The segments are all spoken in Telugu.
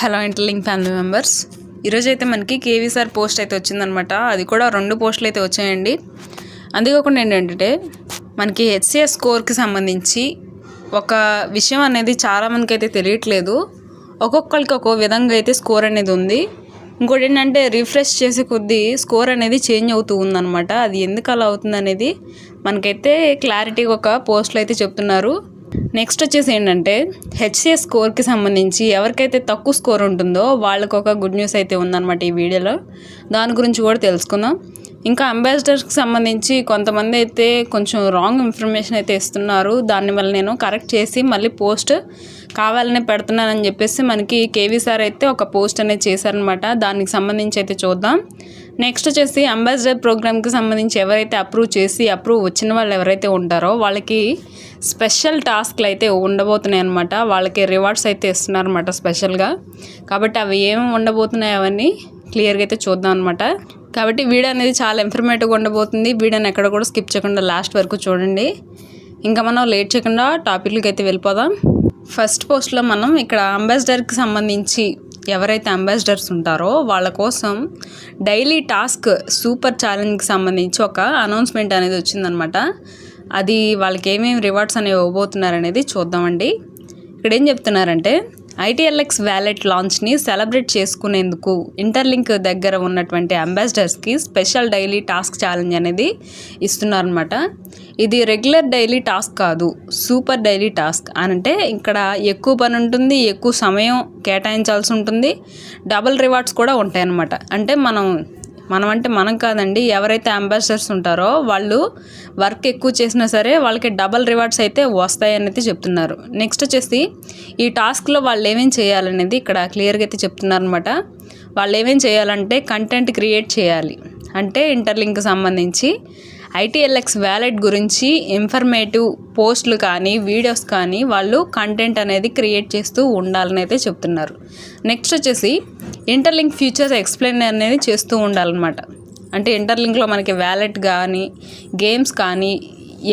హలో ఇంటర్లింగ్ ఫ్యామిలీ మెంబర్స్ ఈరోజు అయితే మనకి కేవీసార్ పోస్ట్ అయితే వచ్చిందనమాట అది కూడా రెండు పోస్టులు అయితే వచ్చాయండి. అంతేకాకుండా ఏంటంటే మనకి హెచ్సిఎస్ స్కోర్కి సంబంధించి ఒక విషయం అనేది చాలామందికి అయితే తెలియట్లేదు. ఒక్కొక్కరికి ఒక్కో విధంగా అయితే స్కోర్ అనేది ఉంది. ఇంకోటి ఏంటంటే రిఫ్రెష్ చేసే కొద్దీ స్కోర్ అనేది చేంజ్ అవుతూ ఉందన్నమాట. అది ఎందుకు అలా అవుతుంది అనేది మనకైతే క్లారిటీగా ఒక పోస్ట్లో అయితే చెప్తున్నారు. నెక్స్ట్ వచ్చేసి ఏంటంటే హెచ్సిఎస్ స్కోర్కి సంబంధించి ఎవరికైతే తక్కువ స్కోర్ ఉంటుందో వాళ్ళకు ఒక గుడ్ న్యూస్ అయితే ఉందన్నమాట ఈ వీడియోలో. దాని గురించి కూడా తెలుసుకుందాం. ఇంకా అంబాసిడర్స్కి సంబంధించి కొంతమంది అయితే కొంచెం రాంగ్ ఇన్ఫర్మేషన్ అయితే ఇస్తున్నారు. దాన్ని వల్ల నేను కరెక్ట్ చేసి మళ్ళీ పోస్ట్ కావాలనే పెడుతున్నానని చెప్పేసి మనకి కేవీ సార్ అయితే ఒక పోస్ట్ అనేది చేశారనమాట దానికి సంబంధించి అయితే చూద్దాం. నెక్స్ట్ వచ్చేసి అంబాసిడర్ ప్రోగ్రామ్కి సంబంధించి ఎవరైతే అప్రూవ్ చేసి అప్రూవ్ వచ్చిన వాళ్ళు ఎవరైతే ఉంటారో వాళ్ళకి స్పెషల్ టాస్క్లు అయితే ఉండబోతున్నాయి అనమాట వాళ్ళకి రివార్డ్స్ అయితే ఇస్తున్నారన్నమాట స్పెషల్గా కాబట్టి అవి ఏమి ఉండబోతున్నాయి అవన్నీ క్లియర్గా అయితే చూద్దాం అనమాట కాబట్టి వీడియో అనేది చాలా ఇన్ఫర్మేటివ్గా ఉండబోతుంది. వీడియోని ఎక్కడ కూడా స్కిప్ చేయకుండా లాస్ట్ వరకు చూడండి. ఇంకా మనం లేట్ చేయకుండా టాపిక్లకి అయితే వెళ్ళిపోదాం. ఫస్ట్ పోస్ట్లో మనం ఇక్కడ అంబాసిడర్కి సంబంధించి ఎవరైతే అంబాసిడర్స్ ఉంటారో వాళ్ళ కోసం డైలీ టాస్క్ సూపర్ ఛాలెంజ్కి సంబంధించి ఒక అనౌన్స్మెంట్ అనేది వచ్చిందనమాట అది వాళ్ళకి ఏమేమి రివార్డ్స్ అనేవి ఇవ్వబోతున్నారు అనేది చూద్దామండి. ఇక్కడ ఏం చెప్తున్నారంటే ఐటీఎల్ఎక్స్ వ్యాలెట్ లాంచ్ని సెలబ్రేట్ చేసుకునేందుకు ఇంటర్లింక్ దగ్గర ఉన్నటువంటి అంబాసిడర్స్కి స్పెషల్ డైలీ టాస్క్ ఛాలెంజ్ అనేది ఇస్తున్నారనమాట ఇది రెగ్యులర్ డైలీ టాస్క్ కాదు సూపర్ డైలీ టాస్క్. అని అంటే ఇక్కడ ఎక్కువ పని ఉంటుంది ఎక్కువ సమయం కేటాయించాల్సి ఉంటుంది డబుల్ రివార్డ్స్ కూడా ఉంటాయన్నమాట. అంటే మనం మనం అంటే మనం కాదండి. ఎవరైతే అంబాసిడర్స్ ఉంటారో వాళ్ళు వర్క్ ఎక్కువ చేసినా సరే వాళ్ళకి డబల్ రివార్డ్స్ అయితే వస్తాయనేది చెప్తున్నారు. నెక్స్ట్ వచ్చేసి ఈ టాస్క్లో వాళ్ళు ఏమేమి చేయాలనేది ఇక్కడ క్లియర్గా అయితే చెప్తున్నారు అనమాట వాళ్ళు ఏమేమి చేయాలంటే కంటెంట్ క్రియేట్ చేయాలి. అంటే ఇంటర్లింక్ సంబంధించి ఐటీఎల్ఎక్స్ వ్యాలెట్ గురించి ఇన్ఫర్మేటివ్ పోస్టులు కానీ వీడియోస్ కానీ వాళ్ళు కంటెంట్ అనేది క్రియేట్ చేస్తూ ఉండాలని అయితే చెప్తున్నారు. నెక్స్ట్ వచ్చేసి ఇంటర్లింక్ ఫ్యూచర్స్ ఎక్స్ప్లెయిన్ అనేది చేస్తూ ఉండాలన్నమాట. అంటే ఇంటర్లింక్లో మనకి వ్యాలెట్ కానీ గేమ్స్ కానీ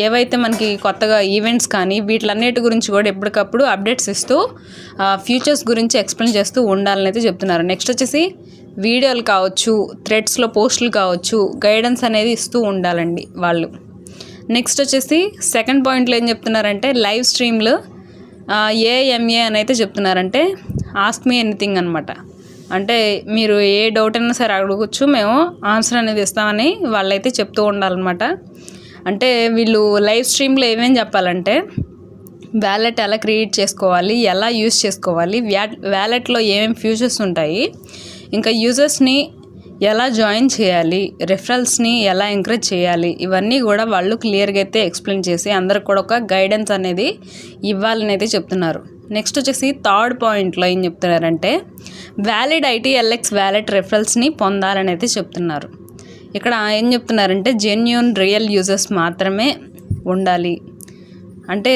ఏవైతే మనకి కొత్తగా ఈవెంట్స్ కానీ వీటిలన్నిటి గురించి కూడా ఎప్పటికప్పుడు అప్డేట్స్ ఇస్తూ ఫ్యూచర్స్ గురించి ఎక్స్ప్లెయిన్ చేస్తూ ఉండాలని అయితే చెప్తున్నారు. నెక్స్ట్ వచ్చేసి వీడియోలు కావచ్చు థ్రెడ్స్లో పోస్టులు కావచ్చు గైడెన్స్ అనేది ఇస్తూ ఉండాలండి వాళ్ళు. నెక్స్ట్ వచ్చేసి సెకండ్ పాయింట్లో ఏం చెప్తున్నారంటే లైవ్ స్ట్రీమ్లు ఏఎంఏ అని అయితే చెప్తున్నారంటే ఆస్క్ మీ ఎనీథింగ్ అనమాట అంటే మీరు ఏ డౌట్ అయినా సరే అడగచ్చు మేము ఆన్సర్ అనేది ఇస్తామని వాళ్ళైతే చెప్తూ ఉండాలన్నమాట. అంటే వీళ్ళు లైవ్ స్ట్రీమ్లో ఏమేమి చెప్పాలంటే వ్యాలెట్ ఎలా క్రియేట్ చేసుకోవాలి ఎలా యూస్ చేసుకోవాలి వ్యా వ్యాలెట్లో ఏమేమి ఫ్యూచర్స్ ఉంటాయి ఇంకా యూజర్స్ని ఎలా జాయిన్ చేయాలి రెఫరల్స్ని ఎలా ఎంకరేజ్ చేయాలి ఇవన్నీ కూడా వాళ్ళు క్లియర్గా అయితే ఎక్స్ప్లెయిన్ చేసి అందరికి కూడా ఒక గైడెన్స్ అనేది ఇవ్వాలని అయితే చెప్తున్నారు. నెక్స్ట్ వచ్చేసి థర్డ్ పాయింట్లో ఏం చెప్తున్నారంటే వ్యాలిడ్ ఐటీఎల్ఎక్స్ వ్యాలెట్ రెఫరల్స్ని పొందాలని అయితే చెప్తున్నారు. ఇక్కడ ఏం చెప్తున్నారంటే జెన్యున్ రియల్ యూజర్స్ మాత్రమే ఉండాలి. అంటే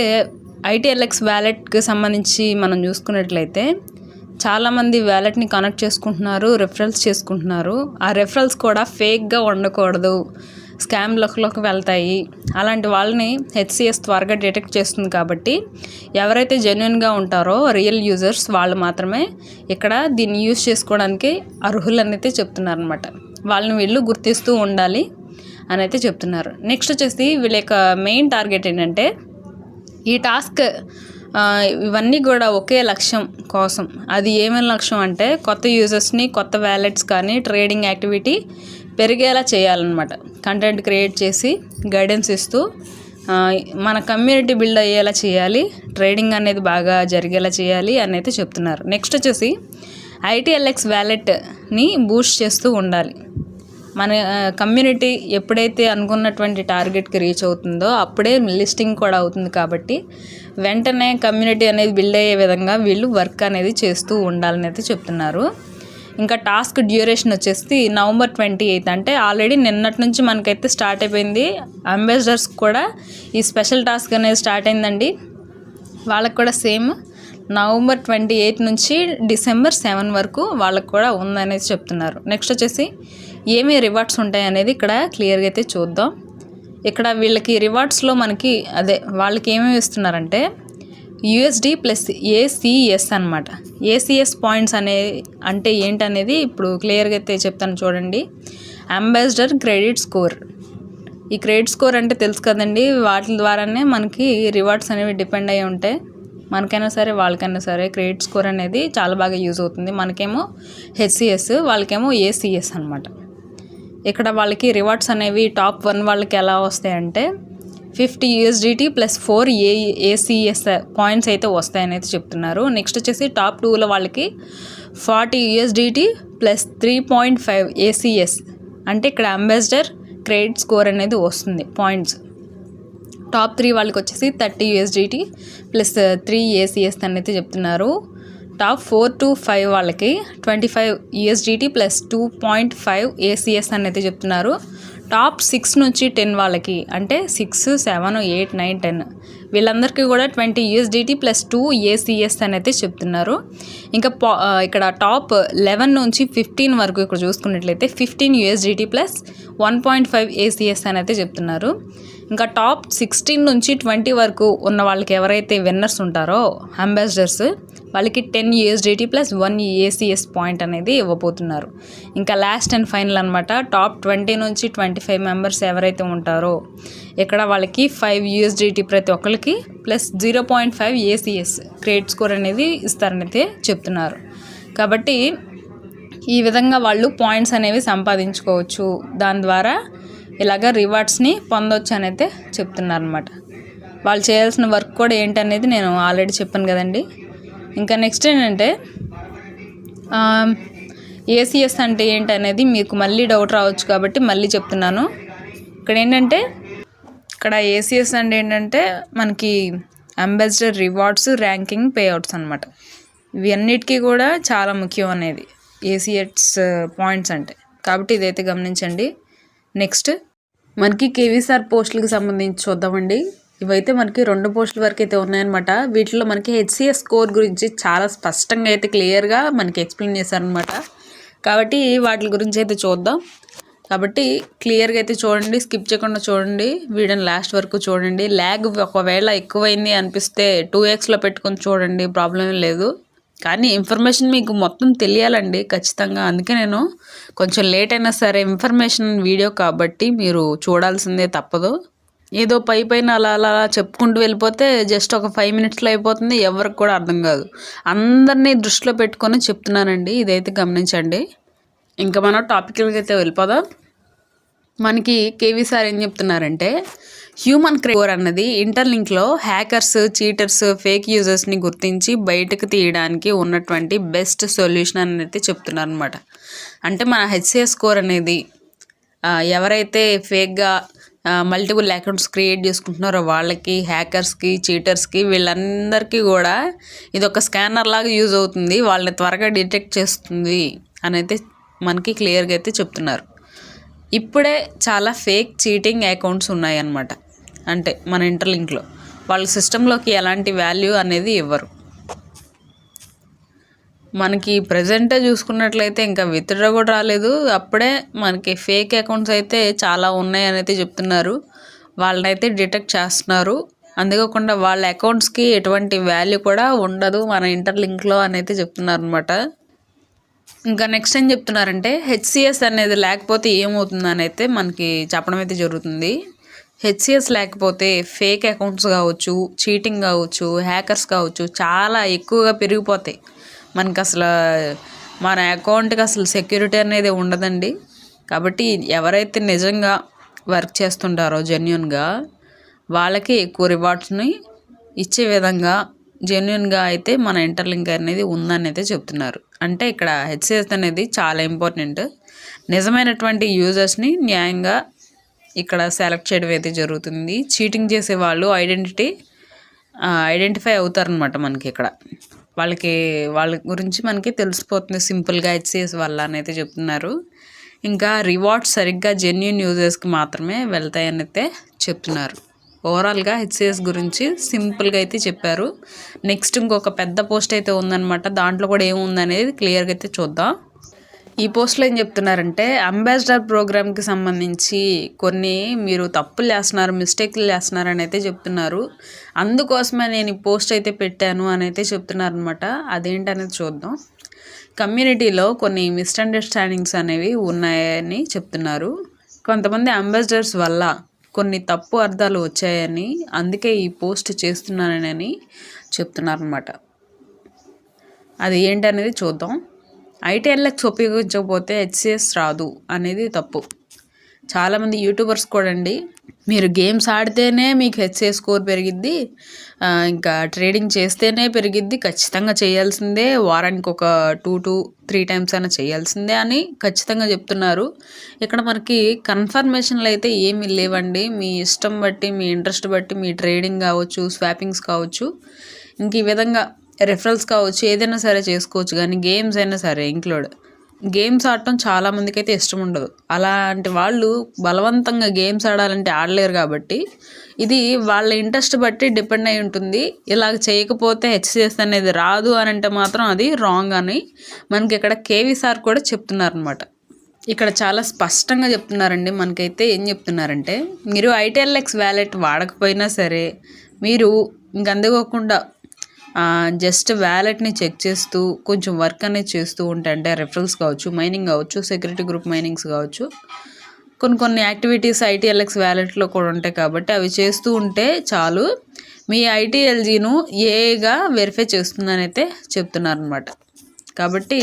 ఐటీఎల్ఎక్స్ వ్యాలెట్కి సంబంధించి మనం చూసుకున్నట్లయితే చాలామంది వ్యాలెట్ని కనెక్ట్ చేసుకుంటున్నారు రెఫరల్స్ చేసుకుంటున్నారు. ఆ రెఫరల్స్ కూడా ఫేక్గా ఉండకూడదు. స్కామ్లలోకి వెళ్తాయి. అలాంటి వాళ్ళని హెచ్సిఎస్ త్వరగా డిటెక్ట్ చేస్తుంది కాబట్టి ఎవరైతే జెన్యున్గా ఉంటారో రియల్ యూజర్స్ వాళ్ళు మాత్రమే ఇక్కడ దీన్ని యూజ్ చేసుకోవడానికి అర్హులని అయితే చెప్తున్నారనమాట వాళ్ళని వీళ్ళు గుర్తిస్తూ ఉండాలి అని అయితే చెప్తున్నారు. నెక్స్ట్ వచ్చేసి వీళ్ళ యొక్క మెయిన్ టార్గెట్ ఏంటంటే ఈ టాస్క్ ఇవన్నీ కూడా ఒకే లక్ష్యం కోసం. అది ఏమైనా లక్ష్యం అంటే కొత్త యూజర్స్ని కొత్త వ్యాలెట్స్ కానీ ట్రేడింగ్ యాక్టివిటీ పెరిగేలా చేయాలన్నమాట. కంటెంట్ క్రియేట్ చేసి గైడెన్స్ ఇస్తూ మన కమ్యూనిటీ బిల్డ్ అయ్యేలా చేయాలి ట్రేడింగ్ అనేది బాగా జరిగేలా చేయాలి అని అయితే చెప్తున్నారు. నెక్స్ట్ వచ్చేసి ఐటీఎల్ఎక్స్ వ్యాలెట్ని బూస్ట్ చేస్తూ ఉండాలి. మన కమ్యూనిటీ ఎప్పుడైతే అనుకున్నటువంటి టార్గెట్కి రీచ్ అవుతుందో అప్పుడే లిస్టింగ్ కూడా అవుతుంది కాబట్టి వెంటనే కమ్యూనిటీ అనేది బిల్డ్ అయ్యే విధంగా వీళ్ళు వర్క్ అనేది చేస్తూ ఉండాలని అయితే చెప్తున్నారు. ఇంకా టాస్క్ డ్యూరేషన్ వచ్చేసి నవంబర్ ట్వంటీ ఎయిత్. అంటే ఆల్రెడీ నిన్నటి నుంచి మనకైతే స్టార్ట్ అయిపోయింది. అంబాసిడర్స్ కూడా ఈ స్పెషల్ టాస్క్ అనేది స్టార్ట్ అయిందండి. వాళ్ళకి కూడా సేమ్ నవంబర్ ట్వంటీ ఎయిత్ నుంచి డిసెంబర్ సెవెన్ వరకు వాళ్ళకు కూడా ఉందనేది చెప్తున్నారు. నెక్స్ట్ వచ్చేసి ఏమేమి రివార్డ్స్ ఉంటాయి అనేది ఇక్కడ క్లియర్గా అయితే చూద్దాం. ఇక్కడ వీళ్ళకి రివార్డ్స్లో మనకి అదే వాళ్ళకి ఏమేమి ఇస్తున్నారంటే యుఎస్డి ప్లస్ ఏసీఎస్ అనమాట ఏసీఎస్ పాయింట్స్ అనే అంటే ఏంటనేది ఇప్పుడు క్లియర్గా అయితే చెప్తాను చూడండి. Ambassador credit score. ఈ క్రెడిట్ స్కోర్ అంటే తెలుసు కదండి వాటి ద్వారానే మనకి రివార్డ్స్ అనేవి డిపెండ్ అయ్యి ఉంటాయి. మనకైనా సరే వాళ్ళకైనా సరే క్రెడిట్ స్కోర్ అనేది చాలా బాగా యూజ్ అవుతుంది. మనకేమో హెచ్సిఎస్ వాళ్ళకేమో ఏసీఎస్ అనమాట ఇక్కడ వాళ్ళకి రివార్డ్స్ అనేవి టాప్ వన్ వాళ్ళకి ఎలా వస్తాయంటే fifty USDT plus four A ACS points అయితే వస్తాయని అయితే చెప్తున్నారు. నెక్స్ట్ వచ్చేసి టాప్ టూలో వాళ్ళకి forty USDT plus three point five ACS. అంటే ఇక్కడ అంబాసిడర్ క్రెడిట్ స్కోర్ అనేది వస్తుంది పాయింట్స్. టాప్ త్రీ వాళ్ళకి వచ్చేసి thirty USDT plus three ACS అనేది చెప్తున్నారు. టాప్ ఫోర్ టు ఫైవ్ వాళ్ళకి twenty five USDT plus two point five ACS అని అయితే చెప్తున్నారు. టాప్ సిక్స్ నుంచి టెన్ వాళ్ళకి అంటే six seven eight nine ten. వీళ్ళందరికీ కూడా twenty USDT plus two ACS అని అయితే చెప్తున్నారు. ఇంకా పా ఇక్కడ టాప్ లెవెన్ నుంచి ఫిఫ్టీన్ వరకు ఇక్కడ చూసుకున్నట్లయితే fifteen USDT plus one point five ACS అని అయితే చెప్తున్నారు. ఇంకా టాప్ సిక్స్టీన్ నుంచి ట్వంటీ వరకు ఉన్న వాళ్ళకి ఎవరైతే విన్నర్స్ ఉంటారో అంబాసిడర్స్ వాళ్ళకి ten USDT plus one ACS point అనేది ఇవ్వబోతున్నారు. ఇంకా లాస్ట్ అండ్ ఫైనల్ అనమాట టాప్ ట్వంటీ నుంచి ట్వంటీ ఫైవ్ మెంబర్స్ ఎవరైతే ఉంటారో ఇక్కడ వాళ్ళకి ఫైవ్ యూఎస్డిటీ ప్రతి ఒక్కరికి plus zero point five ACS credit score అనేది ఇస్తారని అయితే చెప్తున్నారు. కాబట్టి ఈ విధంగా వాళ్ళు పాయింట్స్ అనేవి సంపాదించుకోవచ్చు. దాని ద్వారా ఇలాగ రివార్డ్స్ని పొందొచ్చు అని అయితే చెప్తున్నారు అనమాట వాళ్ళు చేయాల్సిన వర్క్ కూడా ఏంటనేది నేను ఆల్రెడీ చెప్పాను కదండి. ఇంకా నెక్స్ట్ ఏంటంటే ఏసీఎస్ అంటే ఏంటి అనేది మీకు మళ్ళీ డౌట్ రావచ్చు కాబట్టి మళ్ళీ చెప్తున్నాను. ఇక్కడ ఏంటంటే ఇక్కడ ఏసీఎస్ అంటే ఏంటంటే మనకి అంబాసిడర్ రివార్డ్స్ ర్యాంకింగ్ పేఅవుట్స్ అనమాట ఇవన్నిటికీ కూడా చాలా ముఖ్యం అనేది ఏసీఎస్ పాయింట్స్ అంటే. కాబట్టి ఇదైతే గమనించండి. నెక్స్ట్ మనకి కేవీసార్ పోస్టులకు సంబంధించి చూద్దామండి. ఇవైతే మనకి రెండు పోస్టుల వరకు అయితే ఉన్నాయన్నమాట. వీటిలో మనకి హెచ్సిఎస్ స్కోర్ గురించి చాలా స్పష్టంగా అయితే క్లియర్గా మనకి ఎక్స్ప్లెయిన్ చేశారనమాట కాబట్టి వాటి గురించి అయితే చూద్దాం. కాబట్టి క్లియర్గా అయితే చూడండి స్కిప్ చేయకుండా చూడండి. వీడియోని లాస్ట్ వరకు చూడండి. ల్యాగ్ ఒకవేళ ఎక్కువైంది అనిపిస్తే టూ ఎక్స్లో పెట్టుకొని చూడండి ప్రాబ్లం ఏం లేదు. కానీ ఇన్ఫర్మేషన్ మీకు మొత్తం తెలియాలండి ఖచ్చితంగా. అందుకే నేను కొంచెం లేట్ అయినా సరే ఇన్ఫర్మేషన్ వీడియో కాబట్టి మీరు చూడాల్సిందే తప్పదు. ఏదో పై పైన అలా అలా చెప్పుకుంటూ వెళ్ళిపోతే జస్ట్ ఒక ఫైవ్ మినిట్స్లో అయిపోతుంది ఎవరికి కూడా అర్థం కాదు. అందరినీ దృష్టిలో పెట్టుకొని చెప్తున్నానండి ఇదైతే గమనించండి. ఇంకా మనం టాపిక్లకి అయితే వెళ్ళిపోదాం. మనకి కేవీ సార్ ఏం చెప్తున్నారంటే హ్యూమన్ క్రేవర్ అన్నది ఇంటర్లింక్లో హ్యాకర్స్ చీటర్స్ ఫేక్ యూజర్స్ని గుర్తించి బయటకు తీయడానికి ఉన్నటువంటి బెస్ట్ సొల్యూషన్ అని అయితే చెప్తున్నారు అనమాట అంటే మన హెచ్సిఎస్ స్కోర్ అనేది ఎవరైతే ఫేక్గా మల్టిపుల్ అకౌంట్స్ క్రియేట్ చేసుకుంటున్నారో వాళ్ళకి హ్యాకర్స్కి చీటర్స్కి వీళ్ళందరికీ కూడా ఇది ఒక స్కానర్ లాగా యూజ్ అవుతుంది వాళ్ళని త్వరగా డిటెక్ట్ చేస్తుంది అని అయితే మనకి క్లియర్గా అయితే చెప్తున్నారు. ఇప్పుడే చాలా ఫేక్ చీటింగ్ అకౌంట్స్ ఉన్నాయన్నమాట. అంటే మన ఇంటర్లింక్లో. వాళ్ళ సిస్టంలోకి ఎలాంటి వాల్యూ అనేది ఇవ్వరు. మనకి ప్రజెంటే చూసుకున్నట్లయితే ఇంకా విత్డ్రా కూడా రాలేదు. అప్పుడే మనకి ఫేక్ అకౌంట్స్ అయితే చాలా ఉన్నాయని అయితే చెప్తున్నారు. వాళ్ళనైతే డిటెక్ట్ చేస్తున్నారు. అందుకోకుండా వాళ్ళ అకౌంట్స్కి ఎటువంటి వాల్యూ కూడా ఉండదు మన ఇంటర్లింక్లో అని అయితే చెప్తున్నారు అనమాట ఇంకా నెక్స్ట్ ఏం చెప్తున్నారంటే హెచ్సిఎస్ అనేది లేకపోతే ఏమవుతుందని అయితే మనకి చెప్పడం అయితే జరుగుతుంది హెచ్సిఎస్ లేకపోతే ఫేక్ అకౌంట్స్ కావచ్చు చీటింగ్ కావచ్చు హ్యాకర్స్ కావచ్చు చాలా ఎక్కువగా పెరిగిపోతాయి. మనకి అసలు మన అకౌంట్కి అసలు సెక్యూరిటీ అనేది ఉండదండి. కాబట్టి ఎవరైతే నిజంగా వర్క్ చేస్తుంటారో జెన్యున్గా వాళ్ళకి ఎక్కువ రివార్డ్స్ని ఇచ్చే విధంగా జెన్యున్గా అయితే మన ఇంటర్లింక్ అనేది ఉందని అయితే చెప్తున్నారు. అంటే ఇక్కడ హెచ్సిఎస్ అనేది చాలా ఇంపార్టెంట్ నిజమైనటువంటి యూజర్స్ని న్యాయంగా ఇక్కడ సెలెక్ట్ చేయడం అయితే జరుగుతుంది. చీటింగ్ చేసే వాళ్ళు ఐడెంటిటీ ఐడెంటిఫై అవుతారనమాట మనకి ఇక్కడ. వాళ్ళకి వాళ్ళ గురించి మనకి తెలిసిపోతుంది సింపుల్గా హెచ్సిఎస్ వల్ల అని అయితే చెప్తున్నారు. ఇంకా రివార్డ్స్ సరిగ్గా జెన్యున్ యూజర్స్కి మాత్రమే వెళ్తాయని అయితే చెప్తున్నారు. ఓవరాల్గా హెచ్సిఎస్ గురించి సింపుల్గా అయితే చెప్పారు. నెక్స్ట్ ఇంకొక పెద్ద పోస్ట్ అయితే ఉందన్నమాట. దాంట్లో కూడా ఏముందనేది క్లియర్గా అయితే చూద్దాం. ఈ పోస్ట్లో ఏం చెప్తున్నారంటే అంబాసిడర్ ప్రోగ్రామ్కి సంబంధించి కొన్ని మీరు తప్పులు చేస్తున్నారు మిస్టేక్లు వేస్తున్నారు అని అయితే చెప్తున్నారు. అందుకోసమే నేను ఈ పోస్ట్ అయితే పెట్టాను అని అయితే చెప్తున్నారు అనమాట అదేంటనేది చూద్దాం. కమ్యూనిటీలో కొన్ని మిస్అండర్స్టాండింగ్స్ అనేవి ఉన్నాయని చెప్తున్నారు. కొంతమంది అంబాసిడర్స్ వల్ల కొన్ని తప్పు అర్థాలు వచ్చాయని అందుకే ఈ పోస్ట్ చేస్తున్నానని చెప్తున్నారనమాట అది ఏంటనేది చూద్దాం. ఐటీఎల్ఎక్స్ ఉపయోగించకపోతే హెచ్సిఎస్ రాదు అనేది తప్పు. చాలామంది యూట్యూబర్స్ కూడా అండి మీరు గేమ్స్ ఆడితేనే మీకు హెచ్ఏ స్కోర్ పెరిగిద్ది ఇంకా ట్రేడింగ్ చేస్తేనే పెరిగిద్ది ఖచ్చితంగా చేయాల్సిందే వారానికి ఒక టూ టూ త్రీ టైమ్స్ అయినా చేయాల్సిందే అని ఖచ్చితంగా చెప్తున్నారు. ఇక్కడ మనకి కన్ఫర్మేషన్లు అయితే ఏమీ లేవండి. మీ ఇష్టం బట్టి మీ ఇంట్రెస్ట్ బట్టి మీ ట్రేడింగ్ కావచ్చు స్వాపింగ్స్ కావచ్చు ఇంక ఈ విధంగా రెఫరల్స్ కావచ్చు ఏదైనా సరే చేసుకోవచ్చు. కానీ గేమ్స్ అయినా సరే ఇంక్లూడ్. గేమ్స్ ఆడటం చాలా మందికి అయితే ఇష్టం ఉండదు. అలాంటి వాళ్ళు బలవంతంగా గేమ్స్ ఆడాలంటే ఆడలేరు కాబట్టి ఇది వాళ్ళ ఇంట్రెస్ట్ బట్టి డిపెండ్ అయి ఉంటుంది. ఇలాగ చేయకపోతే హెచ్సిఎస్ అనేది రాదు అని అంటే మాత్రం అది రాంగ్ అని మనకి ఇక్కడ కేవీ సార్ కూడా చెప్తున్నారనమాట ఇక్కడ చాలా స్పష్టంగా చెప్తున్నారండి. మనకైతే ఏం చెప్తున్నారంటే మీరు ఐటీఎల్ఎక్స్ వ్యాలెట్ వాడకపోయినా సరే మీరు ఇంక అందుకోకుండా జస్ట్ వ్యాలెట్ని చెక్ చేస్తూ కొంచెం వర్క్ అనేది చేస్తూ ఉంటే అంటే రెఫరల్స్ కావచ్చు మైనింగ్ కావచ్చు సెక్యూరిటీ గ్రూప్ మైనింగ్స్ కావచ్చు కొన్ని కొన్ని యాక్టివిటీస్ ఐటీఎల్ఎక్స్ వ్యాలెట్లో కూడా ఉంటాయి కాబట్టి అవి చేస్తూ ఉంటే చాలు. మీ ఐటీఎల్జీను ఏగా వెరిఫై చేస్తుందని అయితే చెప్తున్నారనమాట కాబట్టి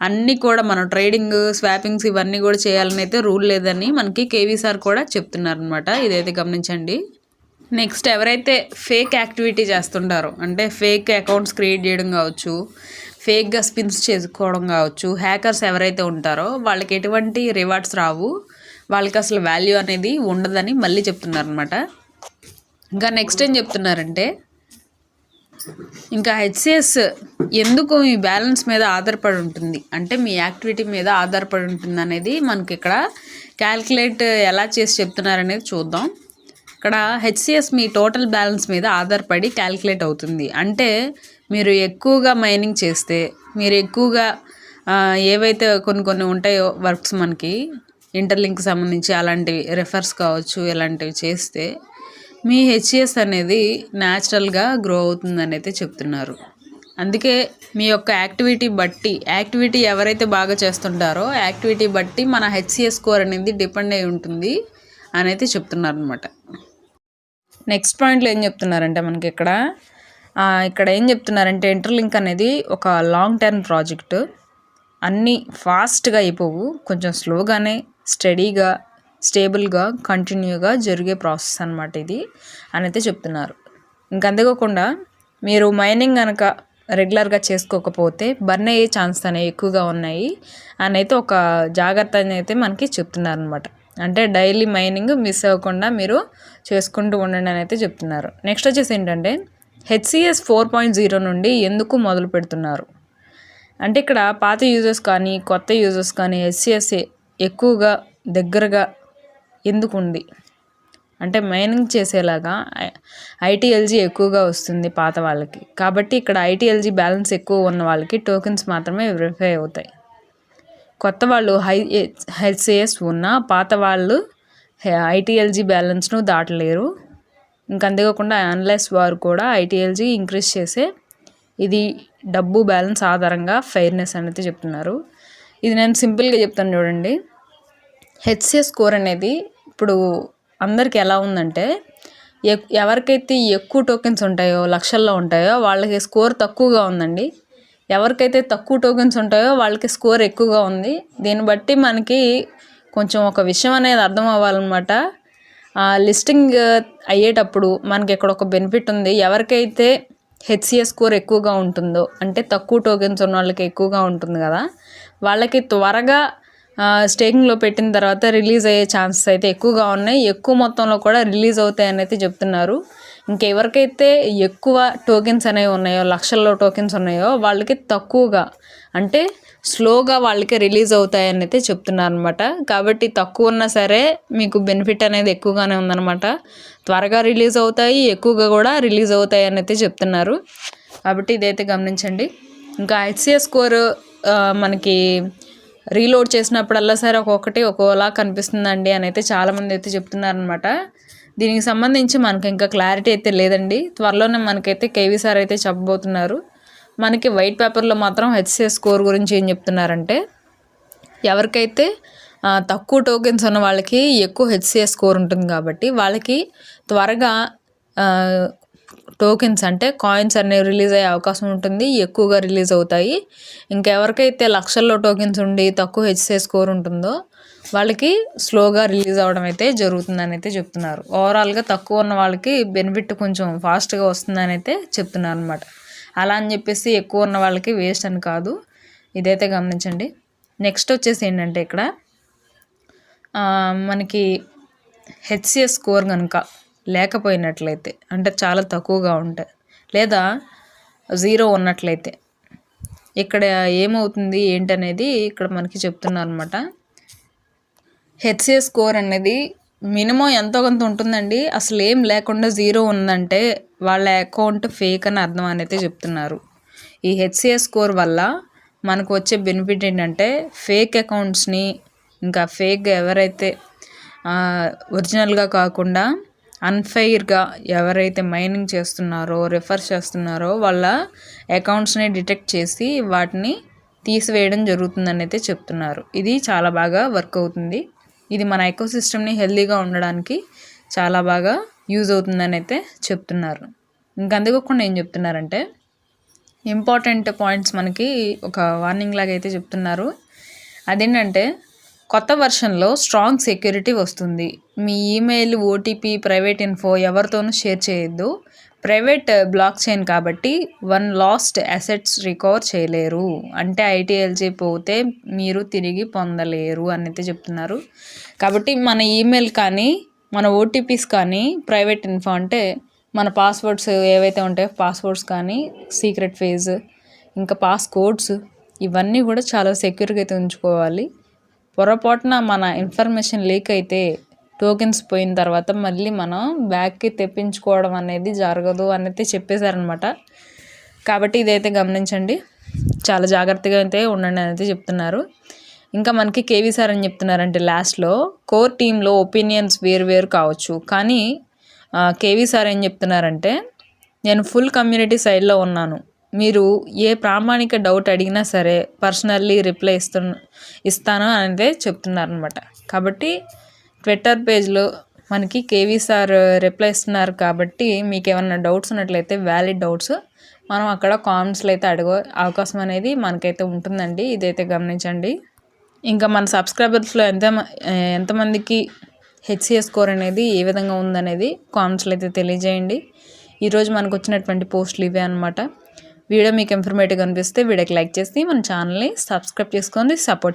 అన్నీ కూడా మనం ట్రేడింగ్ స్వాపింగ్స్ ఇవన్నీ కూడా చేయాలని అయితే రూల్ లేదని మనకి కేవీ సార్ కూడా చెప్తున్నారనమాట ఇదైతే గమనించండి. నెక్స్ట్ ఎవరైతే ఫేక్ యాక్టివిటీ చేస్తుంటారో అంటే ఫేక్ అకౌంట్స్ క్రియేట్ చేయడం కావచ్చు ఫేక్గా స్పిన్స్ చేసుకోవడం కావచ్చు హ్యాకర్స్ ఎవరైతే ఉంటారో వాళ్ళకి ఎటువంటి రివార్డ్స్ రావు. వాళ్ళకి అసలు వాల్యూ అనేది ఉండదని మళ్ళీ చెప్తున్నారనమాట ఇంకా నెక్స్ట్ ఏం చెప్తున్నారంటే ఇంకా హెచ్సిఎస్ ఎందుకు మీ బ్యాలెన్స్ మీద ఆధారపడి ఉంటుంది? అంటే మీ యాక్టివిటీ మీద ఆధారపడి ఉంటుంది అనేది మనకి ఇక్కడ క్యాల్కులేట్ ఎలా చేసి చెప్తున్నారనేది చూద్దాం. ఇక్కడ హెచ్సిఎస్ మీ టోటల్ బ్యాలెన్స్ మీద ఆధారపడి క్యాలిక్యులేట్ అవుతుంది. అంటే మీరు ఎక్కువగా మైనింగ్ చేస్తే మీరు ఎక్కువగా ఏవైతే కొన్ని కొన్ని ఉంటాయో వర్క్స్ మనకి ఇంటర్లింక్ సంబంధించి అలాంటివి రెఫర్స్ కావచ్చు ఇలాంటివి చేస్తే మీ హెచ్సిఎస్ అనేది న్యాచురల్గా గ్రో అవుతుందని అయితే చెప్తున్నారు. అందుకే మీ యొక్క యాక్టివిటీ బట్టి యాక్టివిటీ ఎవరైతే బాగా చేస్తుంటారో యాక్టివిటీ బట్టి మన హెచ్సిఎస్ స్కోర్ అనేది డిపెండ్ అయి ఉంటుంది అని అయితే చెప్తున్నారు అనమాట నెక్స్ట్ పాయింట్లో ఏం చెప్తున్నారంటే మనకి ఇక్కడ ఇక్కడ ఏం చెప్తున్నారంటే ఇంటర్లింక్ అనేది ఒక లాంగ్ టర్మ్ ప్రాజెక్టు. అన్నీ ఫాస్ట్గా అయిపోవు. కొంచెం స్లోగానే స్టడీగా స్టేబుల్గా కంటిన్యూగా జరిగే ప్రాసెస్ అనమాట ఇది అని అయితే చెప్తున్నారు. ఇంకంతేకాకుండా మీరు మైనింగ్ కనుక రెగ్యులర్గా చేసుకోకపోతే బర్న్ అయ్యే ఛాన్స్ అనేవి ఎక్కువగా ఉన్నాయి అని అయితే ఒక జాగ్రత్త అయితే మనకి చెప్తున్నారనమాట అంటే డైలీ మైనింగ్ మిస్ అవ్వకుండా మీరు చేసుకుంటూ ఉండండి అని అయితే చెప్తున్నారు. నెక్స్ట్ వచ్చేసి ఏంటంటే హెచ్సిఎస్ ఫోర్ పాయింట్ జీరో నుండి ఎందుకు మొదలు పెడుతున్నారు? అంటే ఇక్కడ పాత యూజర్స్ కానీ కొత్త యూజర్స్ కానీ హెచ్సిఎస్ ఎక్కువగా దగ్గరగా ఎందుకు ఉంది? అంటే మైనింగ్ చేసేలాగా ఐటీఎల్జీ ఎక్కువగా వస్తుంది పాత వాళ్ళకి. కాబట్టి ఇక్కడ ఐటీఎల్జీ బ్యాలెన్స్ ఎక్కువ ఉన్న వాళ్ళకి టోకెన్స్ మాత్రమే వెరిఫై అవుతాయి. కొత్త వాళ్ళు హై హెచ్సిఎస్ ఉన్న పాత వాళ్ళు ఐటీఎల్జీ బ్యాలెన్స్ను దాటలేరు. ఇంకా అంతేకాకుండా అన్లెస్ వారు కూడా ఐటీఎల్జీ ఇంక్రీజ్ చేసే ఇది డబ్బు బ్యాలెన్స్ ఆధారంగా ఫెయిర్నెస్ అనేది చెప్తున్నారు. ఇది నేను సింపుల్గా చెప్తాను చూడండి. హెచ్సిఎస్ స్కోర్ అనేది ఇప్పుడు అందరికి ఎలా ఉందంటే ఎవరికైతే ఎక్కువ టోకెన్స్ ఉంటాయో లక్షల్లో ఉంటాయో వాళ్ళకి స్కోర్ తక్కువగా ఉందండి. ఎవరికైతే తక్కువ టోకెన్స్ ఉంటాయో వాళ్ళకి స్కోర్ ఎక్కువగా ఉంది. దీన్ని బట్టి మనకి కొంచెం ఒక విషయం అనేది అర్థం అవ్వాలన్నమాట. లిస్టింగ్ అయ్యేటప్పుడు మనకి ఇక్కడ ఒక బెనిఫిట్ ఉంది. ఎవరికైతే హెచ్సిఏ స్కోర్ ఎక్కువగా ఉంటుందో అంటే తక్కువ టోకెన్స్ ఉన్న వాళ్ళకి ఎక్కువగా ఉంటుంది కదా వాళ్ళకి త్వరగా స్టేకింగ్లో పెట్టిన తర్వాత రిలీజ్ అయ్యే ఛాన్సెస్ అయితే ఎక్కువగా ఉన్నాయి. ఎక్కువ మొత్తంలో కూడా రిలీజ్ అవుతాయని అయితే చెప్తున్నారు. ఇంకెవరికైతే ఎక్కువ టోకెన్స్ అనేవి ఉన్నాయో లక్షల్లో టోకెన్స్ ఉన్నాయో వాళ్ళకి తక్కువగా అంటే స్లోగా వాళ్ళకి రిలీజ్ అవుతాయని అయితే చెప్తున్నారు అనమాట కాబట్టి తక్కువ ఉన్నా సరే మీకు బెనిఫిట్ అనేది ఎక్కువగానే ఉందన్నమాట. త్వరగా రిలీజ్ అవుతాయి ఎక్కువగా కూడా రిలీజ్ అవుతాయి అని అయితే చెప్తున్నారు. కాబట్టి ఇదైతే గమనించండి. ఇంకా హెచ్సిఎస్ స్కోర్ మనకి రీలోడ్ చేసినప్పుడల్లా సరే ఒక్కొక్కటి ఒక్కోలా కనిపిస్తుందండి అని అయితే చాలామంది అయితే చెప్తున్నారనమాట దీనికి సంబంధించి మనకి ఇంకా క్లారిటీ అయితే లేదండి. త్వరలోనే మనకైతే కేవీ సార్ అయితే చెప్పబోతున్నారు. మనకి వైట్ పేపర్లో మాత్రం హెచ్సిఎస్ స్కోర్ గురించి ఏం చెప్తున్నారంటే ఎవరికైతే తక్కువ టోకెన్స్ ఉన్న వాళ్ళకి ఎక్కువ హెచ్సిఎస్ స్కోర్ ఉంటుంది కాబట్టి వాళ్ళకి త్వరగా టోకెన్స్ అంటే కాయిన్స్ అనేవి రిలీజ్ అయ్యే అవకాశం ఉంటుంది ఎక్కువగా రిలీజ్ అవుతాయి. ఇంకెవరికైతే లక్షల్లో టోకెన్స్ ఉండి తక్కువ హెచ్సిఎస్ స్కోర్ ఉంటుందో వాళ్ళకి స్లోగా రిలీజ్ అవ్వడం అయితే జరుగుతుందని అయితే చెప్తున్నారు. ఓవరాల్గా తక్కువ ఉన్న వాళ్ళకి బెనిఫిట్ కొంచెం ఫాస్ట్గా వస్తుందని అయితే చెప్తున్నారు అనమాట అలా అని చెప్పేసి ఎక్కువ ఉన్న వాళ్ళకి వేస్ట్ అని కాదు. ఇదైతే గమనించండి. నెక్స్ట్ వచ్చేసి ఏంటంటే ఇక్కడ మనకి హెచ్సిఎస్ స్కోర్ కనుక లేకపోయినట్లయితే అంటే చాలా తక్కువగా ఉంటాయి లేదా జీరో ఉన్నట్లయితే ఇక్కడ ఏమవుతుంది ఏంటనేది ఇక్కడ మనకి చెప్తున్నారు అనమాట హెచ్సిఎస్ స్కోర్ అనేది మినిమం ఎంతో కొంత ఉంటుందండి. అసలు ఏం లేకుండా జీరో ఉందంటే వాళ్ళ అకౌంట్ ఫేక్ అని అర్థం అనేది చెప్తున్నారు. ఈ హెచ్సిఎస్ స్కోర్ వల్ల మనకు వచ్చే బెనిఫిట్ ఏంటంటే ఫేక్ అకౌంట్స్ని ఇంకా ఫేక్ ఎవరైతే ఒరిజినల్గా కాకుండా అన్ఫెయిర్గా ఎవరైతే మైనింగ్ చేస్తున్నారో రిఫర్ చేస్తున్నారో వాళ్ళ అకౌంట్స్ని డిటెక్ట్ చేసి వాటిని తీసివేయడం జరుగుతుందని అయితే చెప్తున్నారు. ఇది చాలా బాగా వర్క్ అవుతుంది. ఇది మన ఎకో సిస్టమ్ని హెల్తీగా ఉండడానికి చాలా బాగా యూజ్ అవుతుందని అయితే చెప్తున్నారు. ఇంకందుకోకుండా ఏం చెప్తున్నారంటే ఇంపార్టెంట్ పాయింట్స్ మనకి ఒక వార్నింగ్ లాగా అయితే చెప్తున్నారు. అదేంటంటే కొత్త వర్షన్లో స్ట్రాంగ్ సెక్యూరిటీ వస్తుంది. మీ ఈమెయిల్ ఓటీపీ ప్రైవేట్ ఇన్ఫో ఎవరితోనూ షేర్ చేయొద్దు. ప్రైవేట్ బ్లాక్ చైన్ కాబట్టి వన్ లాస్ట్ అసెట్స్ రికవర్ చేయలేరు. అంటే ఐటీఎల్జీ పోతే మీరు తిరిగి పొందలేరు అని అయితే చెప్తున్నారు. కాబట్టి మన ఈమెయిల్ కానీ మన ఓటీపీస్ కానీ ప్రైవేట్ ఇన్ఫో అంటే మన పాస్వర్డ్స్ ఏవైతే ఉంటాయో పాస్వర్డ్స్ కానీ సీక్రెట్ ఫేజ్ ఇంకా పాస్ కోడ్స్ ఇవన్నీ కూడా చాలా సెక్యూర్గా అయితే ఉంచుకోవాలి. పొరపాటున మన ఇన్ఫర్మేషన్ లీక్ అయితే టోకెన్స్ పోయిన తర్వాత మళ్ళీ మనం బ్యాక్కి తెప్పించుకోవడం అనేది జరగదు అనేది చెప్పేశారనమాట కాబట్టి ఇదైతే గమనించండి. చాలా జాగ్రత్తగా అయితే ఉండండి అనేది చెప్తున్నారు. ఇంకా మనకి కేవీ సార్ అని చెప్తున్నారంటే లాస్ట్లో కోర్ టీంలో ఒపీనియన్స్ వేరు వేరు కావచ్చు. కానీ కేవీ సార్ ఏం చెప్తున్నారంటే నేను ఫుల్ కమ్యూనిటీ సైడ్లో ఉన్నాను. మీరు ఏ ప్రామాణిక డౌట్ అడిగినా సరే పర్సనల్లీ రిప్లై ఇస్తు ఇస్తాను అనేది చెప్తున్నారనమాట కాబట్టి ట్విట్టర్ పేజ్లో మనకి కేవీ సార్ రిప్లై ఇస్తున్నారు కాబట్టి మీకు ఏమైనా డౌట్స్ ఉన్నట్లయితే వ్యాలిడ్ డౌట్స్ మనం అక్కడ కామెంట్స్లో అయితే అడగ అవకాశం అనేది మనకైతే ఉంటుందండి. ఇదైతే గమనించండి. ఇంకా మన సబ్స్క్రైబర్స్లో ఎంత ఎంతమందికి హెచ్సిఎస్ స్కోర్ అనేది ఏ విధంగా ఉందనేది కామెంట్స్లో అయితే తెలియజేయండి. ఈరోజు మనకు వచ్చినటువంటి పోస్టులు ఇవే అనమాట వీడియో మీకు ఇన్ఫర్మేటివ్ అనిపిస్తే వీడియోకి లైక్ చేసి మన ఛానల్ని సబ్స్క్రైబ్ చేసుకొని సపోర్ట్